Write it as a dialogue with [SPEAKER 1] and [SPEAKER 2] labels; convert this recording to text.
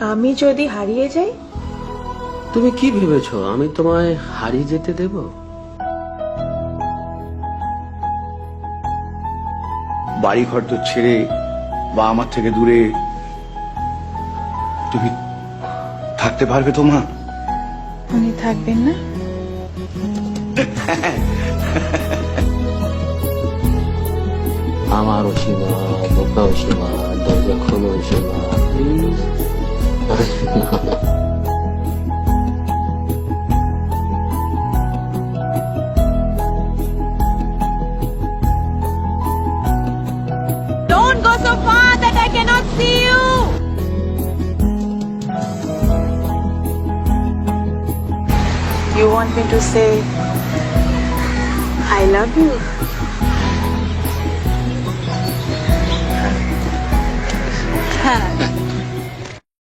[SPEAKER 1] আমি যদি হারিয়ে যাই?
[SPEAKER 2] তুমি কি ভেবেছো? আমি তোমায় হারিয়ে যেতে দেব?
[SPEAKER 3] বাড়ি ঘর তো ছেড়ে বা আমার থেকে দূরে। তুমি থাকতে পারবে তো মা?
[SPEAKER 1] উনি থাকবেন না?
[SPEAKER 2] আমার অসীমা বোকা অসীমা দরজা খোলো Asima.
[SPEAKER 1] Don't go so far that I cannot see you. You want me to say I love you? হ্যাঁ